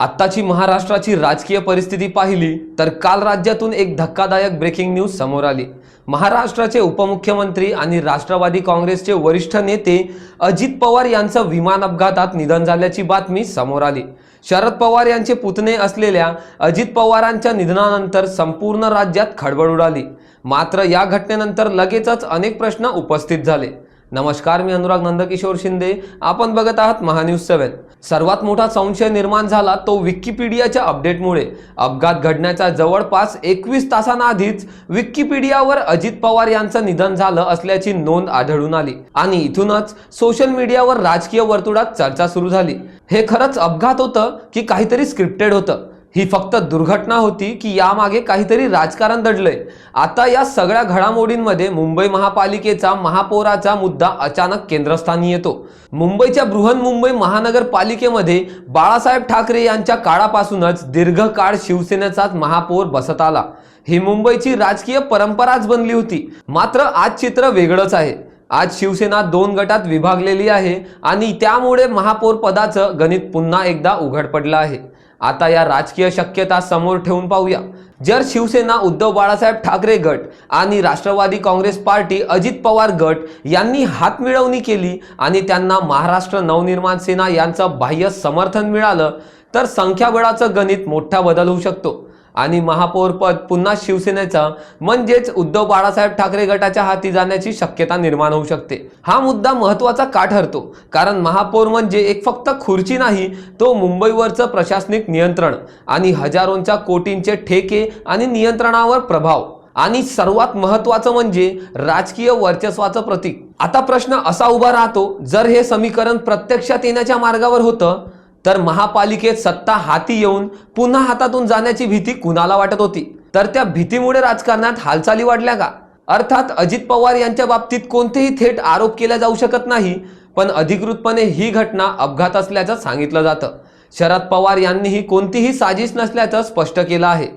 आत्ताची महाराष्ट्राची राजकीय परिस्थिती पाहिली तर काल राज्यातून एक धक्कादायक ब्रेकिंग न्यूज समोर आली. महाराष्ट्राचे उपमुख्यमंत्री आणि राष्ट्रवादी काँग्रेसचे वरिष्ठ नेते अजित पवार यांचं विमान अपघातात निधन झाल्याची बातमी समोर आली. शरद पवार यांचे पुतणे असलेल्या अजित पवारांच्या निधनानंतर संपूर्ण राज्यात खळबळ उडाली. मात्र या घटनेनंतर लगेचच अनेक प्रश्न उपस्थित झाले. नमस्कार मी अनुराग नंदकिशोर शिंदे. आपण बघत आहात महान्यूज सेवन सर्वात मोठा संशय निर्माण झाला तो विकिपीडियाच्या अपडेटमुळे. अपघात घडण्याच्या जवळपास एकवीस तासांआधीच विकिपीडियावर अजित पवार यांचं निधन झालं असल्याची नोंद आढळून आली आणि इथूनच सोशल मीडियावर राजकीय वर्तुळात चर्चा सुरू झाली. हे खरंच अपघात होतं की काहीतरी स्क्रिप्टेड होतं? ही फक्त दुर्घटना होती की यामागे काहीतरी राजकारण दडलंय. आता या सगळ्या घडामोडींमध्ये मुंबई महापालिकेचा महापौराचा मुद्दा अचानक केंद्रस्थानी येतो. मुंबईच्या बृहन्मुंबई महानगरपालिकेमध्ये बाळासाहेब ठाकरे यांच्या काळापासूनच दीर्घकाळ शिवसेनेचाच महापौर बसत आला. ही मुंबईची राजकीय परंपराच बनली होती. मात्र आज चित्र वेगळंच आहे. आज शिवसेना दोन गटात विभागलेली आहे आणि त्यामुळे महापौर पदाचं गणित पुन्हा एकदा उघड पडलं आहे. आता या राजकीय शक्यता समोर ठेवून पाहूया. जर शिवसेना उद्धव बाळासाहेब ठाकरे गट आणि राष्ट्रवादी काँग्रेस पार्टी अजित पवार गट यांनी हातमिळवणी केली आणि त्यांना महाराष्ट्र नवनिर्माण सेना यांचं बाह्य समर्थन मिळालं तर संख्याबळाचं गणित मोठा बदल होऊ शकतो. आणि महापौरपद पुन्हा शिवसेनेचा म्हणजेच उद्धव बाळासाहेब ठाकरे गटाच्या हाती जाण्याची शक्यता निर्माण होऊ शकते. हा मुद्दा महत्त्वाचा का ठरतो? कारण महापौर म्हणजे एक फक्त खुर्ची नाही तो मुंबईवरचं प्रशासनिक नियंत्रण आणि हजारोंच्या कोटींचे ठेके आणि नियंत्रणावर प्रभाव. आणि सर्वात महत्वाचं म्हणजे राजकीय वर्चस्वाचं प्रतीक. आता प्रश्न असा उभा राहतो जर हे समीकरण प्रत्यक्षात येण्याच्या मार्गावर होतं तर महापालिकेत सत्ता हाती येऊन पुन्हा हातातून जाण्याची भीती कुणाला वाटत होती? तर त्या भीतीमुळे राजकारणात हालचाली वाढल्या का? अर्थात अजित पवार यांच्या बाबतीत कोणतेही थेट आरोप केला जाऊ शकत नाही पण अधिकृतपणे ही घटना अपघात असल्याचं सांगितलं जातं. शरद पवार यांनीही कोणतीही साजिश नसल्याचं स्पष्ट केलं आहे.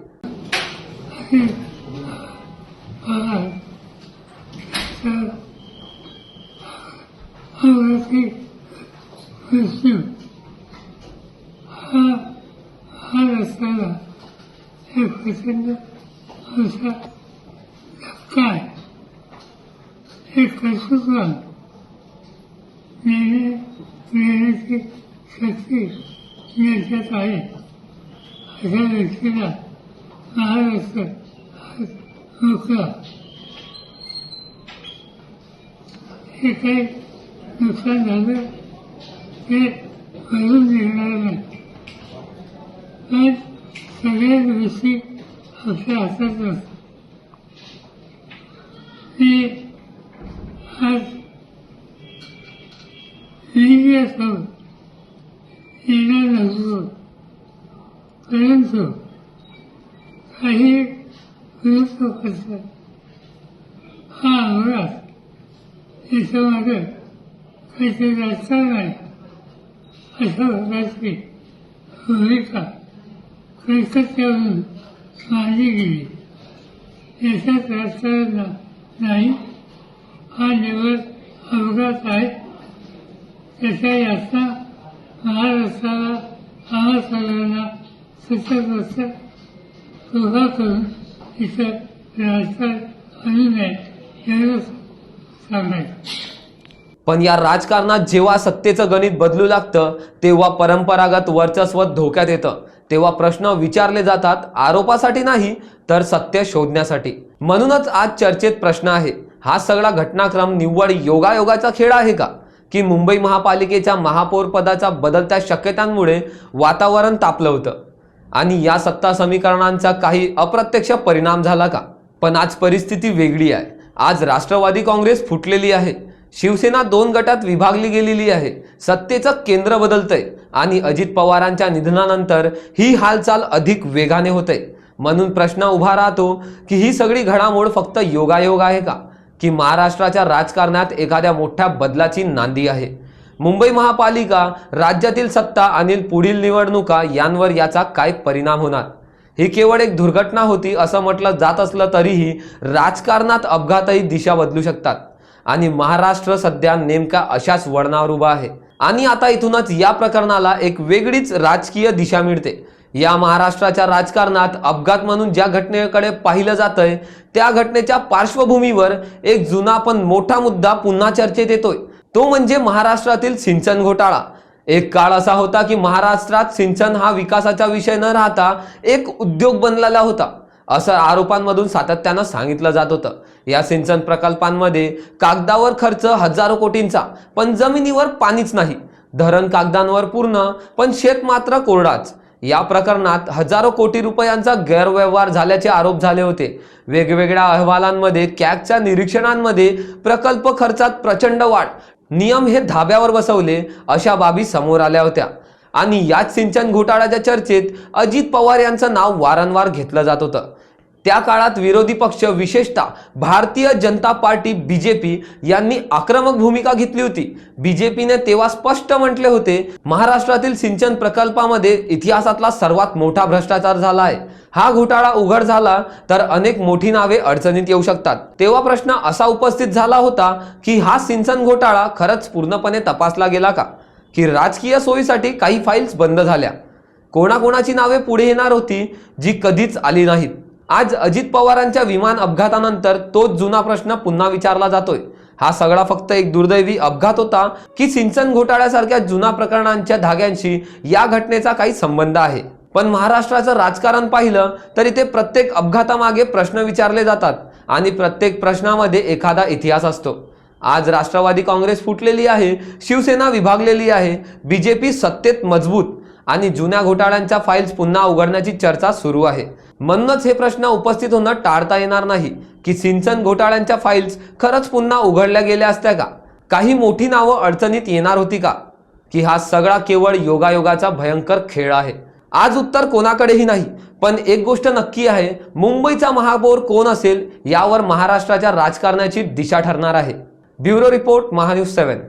हा हा रस्त्याला एक प्रचंड असा धक्का आहे हे कर्तृत्व नेहमी नेहमीची शक्ती नेत्यात आहे अशा व्यक्तीला महाराष्ट्र मोकळा हे काही नुकसान झालं ते भरून निघणार नाही. आज सगळ्याच गोष्टी असे असत नसतात मी आज लिहिली असावं नसतो परंतु काही विरुद्ध करतात हा अंगात याच्यामध्ये काहीतरी राजकारण आहे अशा प्रकारची भूमिका कलकत्त्यावरून मांडली गेली याच्यात राजकारण नाही हा निवड अपघात आहे त्याच्या यातना महाराष्ट्राला आम्हा सगळ्यांना सतत सतत उभा करून इथं राजकारण आणू नये एवढंच सांगायचं पण या राजकारणात जेव्हा सत्तेचं गणित बदलू लागतं तेव्हा परंपरागत वर्चस्व धोक्यात येतं. तेव्हा प्रश्न विचारले जातात आरोपासाठी नाही तर सत्य शोधण्यासाठी. म्हणूनच आज चर्चेत प्रश्न आहे हा सगळा घटनाक्रम निव्वळ योगायोगाचा खेळ आहे का? की मुंबई महापालिकेच्या महापौर पदाच्या बदलत्या शक्यतांमुळे वातावरण तापलं होतं? आणि या सत्ता समीकरणांचा काही अप्रत्यक्ष परिणाम झाला का? पण आज परिस्थिती वेगळी आहे. आज राष्ट्रवादी काँग्रेस फुटलेली आहे. शिवसेना दोन गटात विभागली गेलेली आहे. सत्तेचं केंद्र बदलतंय आणि अजित पवारांच्या निधनानंतर ही हालचाल अधिक वेगाने होते म्हणून प्रश्न उभा राहतो की ही सगळी घडामोड फक्त योगायोग आहे का? की महाराष्ट्राच्या राजकारणात एखाद्या मोठ्या बदलाची नांदी आहे? मुंबई महापालिका राज्यातील सत्ता आणि पुढील निवडणुका यांवर याचा काय परिणाम होणार? ही केवळ एक दुर्घटना होती असं म्हटलं जात असलं तरीही राजकारणात अपघातही दिशा बदलू शकतात. आणि महाराष्ट्र सध्या नेमका अशाच वळणावर उभा आहे. आणि आता इथूनच या प्रकरणाला एक वेगळीच राजकीय दिशा मिळते. या महाराष्ट्राच्या राजकारणात अपघात म्हणून ज्या घटनेकडे पाहिलं जातंय त्या घटनेच्या पार्श्वभूमीवर एक जुना पण मोठा मुद्दा पुन्हा चर्चेत येतोय. तो म्हणजे महाराष्ट्रातील सिंचन घोटाळा. एक काळ असा होता की महाराष्ट्रात सिंचन हा विकासाचा विषय न राहता एक उद्योग बनलेला होता. असं आरोपांमधून सातत्यानं सांगितलं जात होतं. या सिंचन प्रकल्पांमध्ये कागदावर खर्च हजारो कोटींचा पण जमिनीवर पाणीच नाही. धरण कागदांवर पूर्ण पण शेत मात्र कोरडाच. या प्रकरणात हजारो कोटी रुपयांचा गैरव्यवहार झाल्याचे आरोप झाले होते. वेगवेगळ्या अहवालांमध्ये कॅगच्या निरीक्षणांमध्ये प्रकल्प खर्चात प्रचंड वाढ नियम हे धाब्यावर बसवले अशा बाबी समोर आल्या होत्या. आणि याच सिंचन घोटाळ्याच्या चर्चेत अजित पवार यांचं नाव वारंवार घेतलं जात होतं. त्या काळात विरोधी पक्ष विशेषतः भारतीय जनता पार्टी बीजेपी यांनी आक्रमक भूमिका घेतली होती. बीजेपीने तेव्हा स्पष्ट म्हटले होते महाराष्ट्रातील सिंचन प्रकल्पामध्ये इतिहासातला सर्वात मोठा भ्रष्टाचार झाला आहे. हा घोटाळा उघड झाला तर अनेक मोठी नावे अडचणीत येऊ शकतात. तेव्हा प्रश्न असा उपस्थित झाला होता की हा सिंचन घोटाळा खरंच पूर्णपणे तपासला गेला का? की राजकीय सोयीसाठी काही फाईल्स बंद झाल्या. कोणाकोणाची नावे पुढे येणार होती जी कधीच आली नाहीत. आज अजित पवारांच्या विमान अपघातानंतर तोच जुना प्रश्न पुन्हा विचारला जातोय. हा सगळा फक्त एक दुर्दैवी अपघात होता की सिंचन घोटाळ्यासारख्या जुना प्रकरणांच्या धाग्यांशी या घटनेचा काही संबंध आहे. पण महाराष्ट्राचं राजकारण पाहिलं तर इथे प्रत्येक अपघातामागे प्रश्न विचारले जातात आणि प्रत्येक प्रश्नामध्ये एखादा इतिहास असतो. आज राष्ट्रवादी काँग्रेस फुटलेली आहे शिवसेना विभागलेली आहे बीजेपी सत्तेत मजबूत आणि जुन्या घोटाळ्यांच्या फाईल्स पुन्हा उघडण्याची चर्चा सुरू आहे. म्हणूनच हे प्रश्न उपस्थित होणं टाळता येणार नाही की सिंचन घोटाळ्यांच्या फाईल्स खरंच पुन्हा उघडल्या गेल्या असत्या का? काही मोठी नावं अडचणीत येणार होती का? की हा सगळा केवळ योगायोगाचा भयंकर खेळ आहे. आज उत्तर कोणाकडेही नाही पण एक गोष्ट नक्की आहे मुंबईचा महापौर कोण असेल यावर महाराष्ट्राच्या राजकारणाची दिशा ठरणार आहे. Bureau report Mahanews seven.